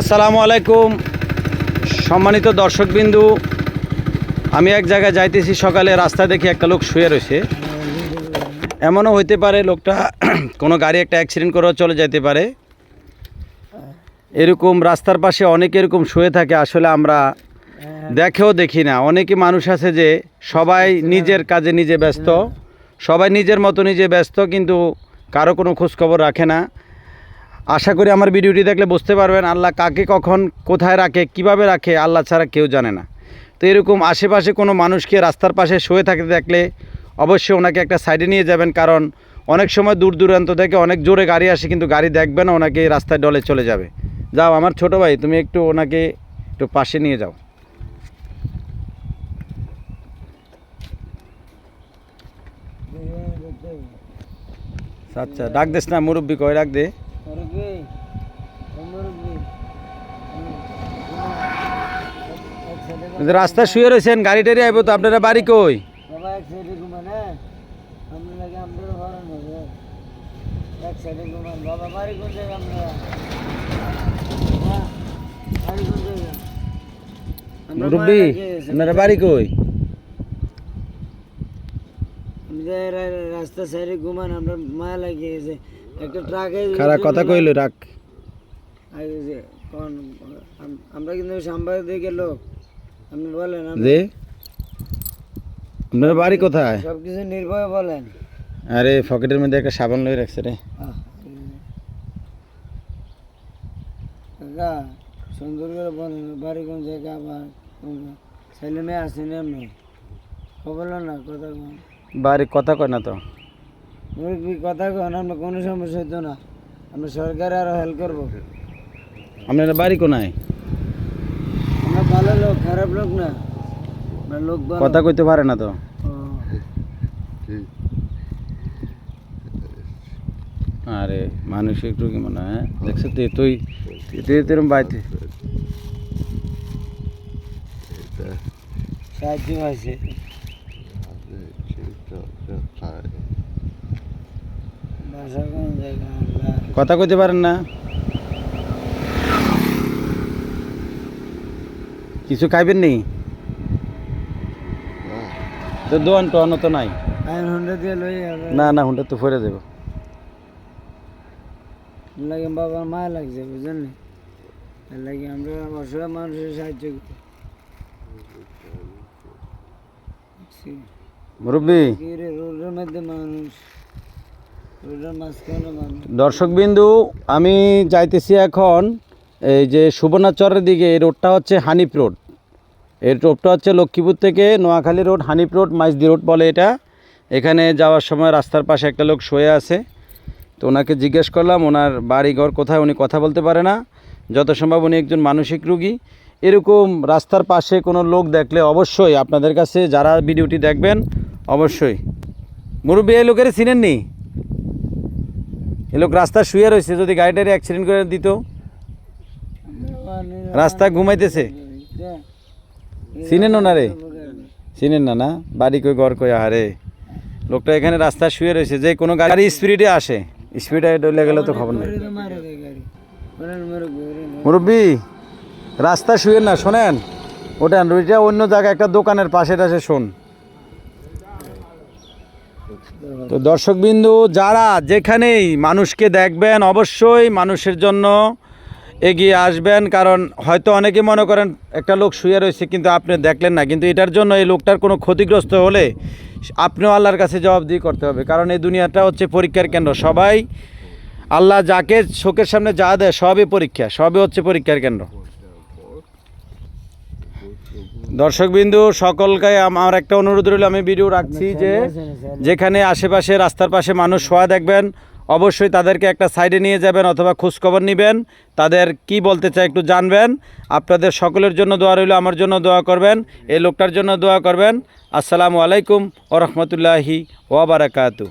আসসালামু আলাইকুম। সম্মানিত দর্শকবিন্দু, আমি এক জায়গায় যাইতেছি, সকালে রাস্তা দেখি একটা লোক শুয়ে রয়েছে। এমনও হইতে পারে লোকটা কোনো গাড়ি একটা অ্যাক্সিডেন্ট করেও চলে যেতে পারে। এরকম রাস্তার পাশে অনেক এরকম শুয়ে থাকে, আসলে আমরা দেখেও দেখি না। অনেকে মানুষ আছে যে সবাই নিজের কাজে নিজে ব্যস্ত, সবাই নিজের মতো নিজে ব্যস্ত, কিন্তু কারও কোনো খোঁজখবর রাখে না। আশা করি আমার ভিডিওটি দেখলে বুঝতে পারবেন আল্লাহ কাকে কখন কোথায় রাখে, কীভাবে রাখে, আল্লাহ ছাড়া কেউ জানে না। তো এরকম আশেপাশে কোনো মানুষকে রাস্তার পাশে শুয়ে থাকতে দেখলে অবশ্যই ওনাকে একটা সাইডে নিয়ে যাবেন, কারণ অনেক সময় দূর দূরান্ত থেকে অনেক জোরে গাড়ি আসে, কিন্তু গাড়ি দেখবে না, ওনাকে রাস্তায় ডলে চলে যাবে। যাও, আমার ছোট ভাই, তুমি একটু ওনাকে একটু পাশে নিয়ে যাও। আচ্ছা ডাক দিস না, মুরব্বী কয় ডাক দে। রাস্তায় শুয়ে রয়েছেন গাড়ি টাড়ি আইব তো আপনারা বাড়ি কই? সাইডে হ্যাঁ? হ্যাঁ, আমরা? মুরব্বী মায়া লাগিয়ে আপনারা বাড়ি কই? রাস্তা সাইডে ঘুমান আমরা মায়া লাগিয়ে একটা ট্রাকে খারাপ কথা কইল রাখ। কোন আমরা কিন্তু সাংবাদিকের লোক। আপনি বলেন যে আপনার বাড়ি কোথায়? সব কিছু নির্ভয় বলেন। আরে পকেটের মধ্যে একটা সাবান লয়ে রাখছে রে। কাকা সুন্দর করে বলেন বাড়ি কোন জায়গা আবার ছেলে মেয়ে আসেনি আপনি খবর না কথা কন। বাড়ি কথা কয় না তো? কথা কন আমরা কোনো সমস্যা হইতো না। আমরা সরকারে আরও হেল্প করব। আপনার বাড়ি কোনায়? ভালো লোক খারাপ লোক না আমরা লোক ভালো কথা কইতে পারে না তো ও, আরে মানুষ একটু কি মনে হয় দেখছ তুই তুই তুই তুই বাড়িতে সাহায্য হয়েছে বাসা কোন জায়গা আল্লাহ কথা কইতে পারেন না কিছু খাইবেন নি? তো দোয়ান টোয়ানো তো নাই। আইন হুন্ডা দিয়ে লই আমরা না না হুন্ডা তো ফেরে দেবো। লাগে বাবা মায়া লাগছে বুঝলেন লাগে আমরা অসহায় মানুষের সাহায্য করি। মুরব্বী। রোডের মধ্যে মানুষ মানুষ। দর্শকবিন্দু আমি যাইতেছি এখন এই যে সুবর্ণাচরের দিকে এই রোডটা হচ্ছে হানিফ রোড। এই রোডটা হচ্ছে লক্ষ্মীপুর থেকে Noakhali road, Hanif road, Maijdi road বলে এটা। এখানে যাওয়ার সময় রাস্তার পাশে একটা লোক শুয়ে আছে। তো ওনাকে জিজ্ঞেস করলাম, ওনার বাড়ি ঘর কোথায়? উনি কথা বলতে পারে না। যত সম্ভব উনি একজন মানসিক রুগী। এরকম রাস্তার পাশে কোনো লোক দেখলে অবশ্যই আপনাদের কাছে যারা ভিডিওটি দেখবেন, অবশ্যই। মুরব্বী, এই লোকের চিনেননি? এ লোক রাস্তা শুয়ে রয়েছে, যদি গাড়িটারে অ্যাক্সিডেন্ট করে দিত। রাস্তায় ঘুমাইতেছে। চিনেন না রে? চিনেন না না? বাড়ি কই, ঘর কই? আহারে। লোকটা এখানে রাস্তা শুয়ে রয়েছে, যে কোনো গাড়ি স্পিডে আসে। স্পিডে ডলে গেলে তো খবর নেই। মুরব্বী, রাস্তা শুয়ে না, শোনেন। ওটা ওইটা অন্য জায়গায়, একটা দোকানের পাশে টাশে শোন। তো দর্শকবিন্দু, যারা যেখানেই মানুষকে দেখবেন, অবশ্যই মানুষের জন্য এগিয়ে আসবেন, কারণ হয়তো অনেকে মনে করেন একটা লোক শুয়ে রয়েছে, কিন্তু আপনি দেখলেন না। কিন্তু এটার জন্য এই লোকটার কোনো ক্ষতিগ্রস্ত হলে আপনিও আল্লাহর কাছে জবাবদিহি করতে হবে, কারণ এই দুনিয়াটা হচ্ছে পরীক্ষার কেন্দ্র। সবাই আল্লাহ যাকে চোখের সামনে যা দেয়, সবই পরীক্ষা, সবই হচ্ছে পরীক্ষার কেন্দ্র। দর্শকবিন্দু সকলকে আমার একটা অনুরোধ রইল, আমি ভিডিও রাখছি যে যেখানে আশেপাশে রাস্তার পাশে মানুষ শোয়া দেখবেন। অবশ্যই তাদেরকে একটা সাইডে নিয়ে যাবেন অথবা খোঁজখবর নেবেন। তাদের কি বলতে চায় একটু জানবেন। আপনাদের সকলের জন্য দোয়া রইল, আমার জন্য দোয়া করবেন, এই লোকটার জন্য দোয়া করবেন। আসসালামু আলাইকুম ও রহমতুল্লাহি ওবরাকাতু